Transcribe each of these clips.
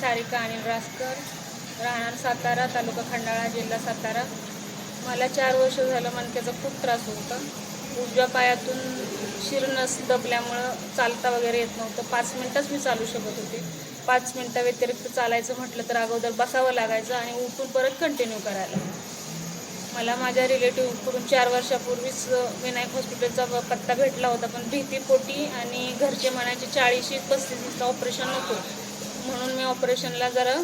सारिका अनिल रासकर राहणार सातारा तालुका खंडाळा जिल्हा सातारा. मला चार वर्ष झालं मणक्याचा खूप त्रास होता. उजव्या पायातून शिरनस दबल्यामुळं चालता वगैरे येत नव्हतं. पाच मिनटंच मी चालू शकत होते. पाच मिनटा व्यतिरिक्त चालायचं म्हटलं तर अगोदर बसावं लागायचं आणि उठून परत कंटिन्यू करायला. मला माझ्या रिलेटिव्हकडून चार वर्षापूर्वीच विनायक हॉस्पिटलचा पत्ता भेटला होता. पण भीतीपोटी आणि घरचे म्हणायचे चाळीशी पस्तीसचं ऑपरेशन नको. म्हणून मी ऑपरेशनला जरा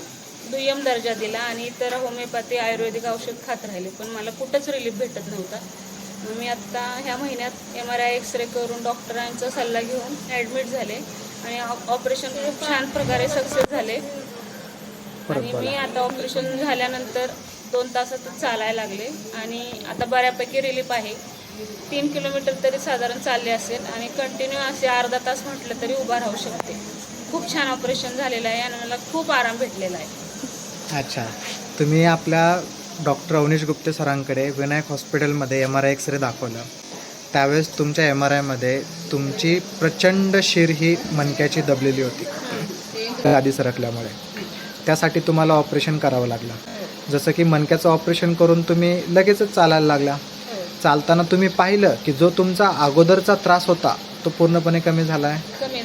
दुय्यम दर्जा दिला आणि इतर होमिओपॅथी आयुर्वेदिक औषध खात राहिले. पण मला कुठंच रिलीफ भेटत नव्हता. मग मी आत्ता ह्या महिन्यात एम आर आय एक्सरे करून डॉक्टरांचा सल्ला घेऊन ॲडमिट झाले आणि ऑप- ऑपरेशन खूप छान प्रकारे सक्सेस झाले. आणि मी आता ऑपरेशन झाल्यानंतर दोन तासातच चालायला लागले. आणि आता बऱ्यापैकी रिलीफ आहे. तीन किलोमीटर तरी साधारण चालले असेल आणि कंटिन्यू असे अर्धा तास म्हटलं तरी उभा राहू शकते. खूप छान ऑपरेशन झालेलं आहे आणि मला खूप आराम भेटलेला आहे. अच्छा. तुम्ही आपल्या डॉक्टर अवनीश गुप्ते सरांकडे विनायक हॉस्पिटलमध्ये एम आर आय एक्सरे दाखवलं. त्यावेळेस तुमच्या एम आर आयमध्ये तुमची प्रचंड शिर ही मणक्याची दबलेली होती. आधी सरकल्यामुळे. त्यासाठी तुम्हाला ऑपरेशन करावं लागलं. जसं की मणक्याचं ऑपरेशन करून तुम्ही लगेचच चालायला लागला. चालताना तुम्ही पाहिलं की जो तुमचा अगोदरचा त्रास होता तो पूर्णपणे कमी झाला आहे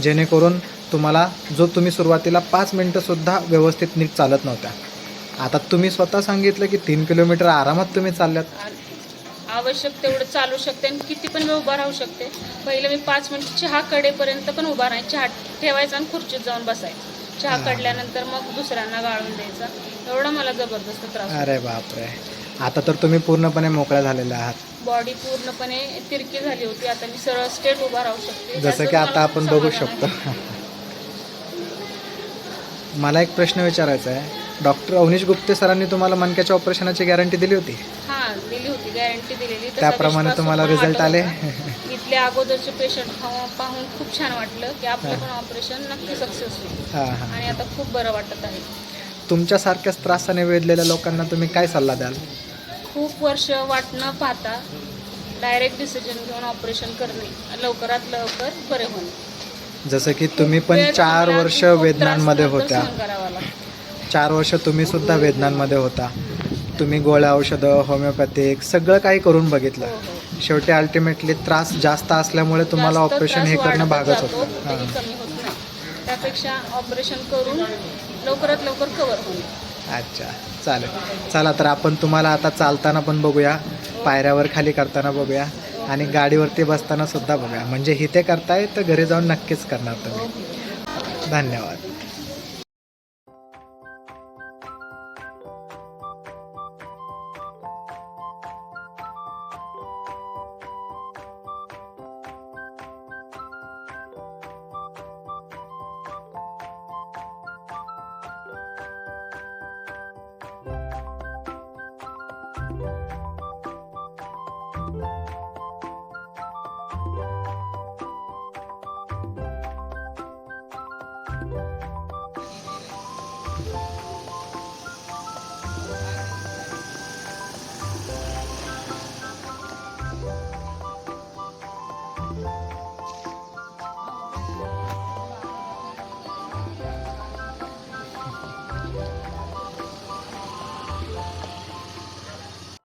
जेणेकरून तुम्हाला जो तुम्ही सुरुवातीला पाच मिनटंसुद्धा व्यवस्थित नीट चालत नव्हत्या. आता तुम्ही स्वतः सांगितलं की तीन किलोमीटर आरामात तुम्ही चालल्यात. आवश्यक तेवढं चालू शकते आणि किती पण वेळ उभा राहू शकते. पहिलं मी पाच मिनिट चहा कडेपर्यंत पण उभा राहायचं. चहा ठेवायचा आणि खुर्चीत जाऊन बसायचं. चहा हा. कडल्यानंतर मग दुसऱ्यांना गाळून द्यायचा. एवढा मला जबरदस्त त्रास होता. अरे बापरे. आता तर तुम्ही पूर्णपणे मोकळ्या झालेल्या आहात. बॉडी पूर्णपणे तिरकी झाली होती. आता मी सरळ स्टेट उभा राहू शकते. जसं की आता आपण बघू शकतो. मला एक प्रश्न विचारायचा आहे. डॉक्टर अवनीश गुप्ते सरांनी तुम्हाला मणक्याच्या ऑपरेशनाची गॅरंटी दिली होती? हा दिली होती. गॅरंटी दिलेली. त्याप्रमाणे तुम्हाला रिझल्ट आले. इथले अगोदरचे पेशंट पाहून खूप छान वाटलं की आपलं. पण ऑपरेशन नक्की सक्सेस होईल. हां हां. आणि आता खूप बरं वाटत आहे. तुमच्यासारख्याच त्रासाने वेधलेल्या लोकांना तुम्ही काय सल्ला द्याल? खूप वर्ष वाट न पाहता डायरेक्ट डिसिजन घेऊन ऑपरेशन करणे. लवकरात लवकर बरे होणे जसं की तुम्ही पण चार वर्ष वेदनांमध्ये होत्या. चार वर्ष तुम्ही सुद्धा वेदनांमध्ये होता. तुम्ही गोळ्या औषधं होमिओपॅथिक सगळं काही करून हो, बघितलं. हो. शेवटी अल्टिमेटली त्रास जास्त असल्यामुळे तुम्हाला ऑपरेशन हे करणं भागच होतं. हां. त्यापेक्षा ऑपरेशन करून लवकरात लवकर कव्हर होणे अच्छा चालेल. चला तर आपण तुम्हाला आता चालताना पण बघूया. पायऱ्यावर खाली करताना बघूया. आणि गाडीवरती बसताना सुद्धा बघूया. म्हणजे इथे करताय तर घरी जाऊन नक्कीच करणार तुम्ही. धन्यवाद.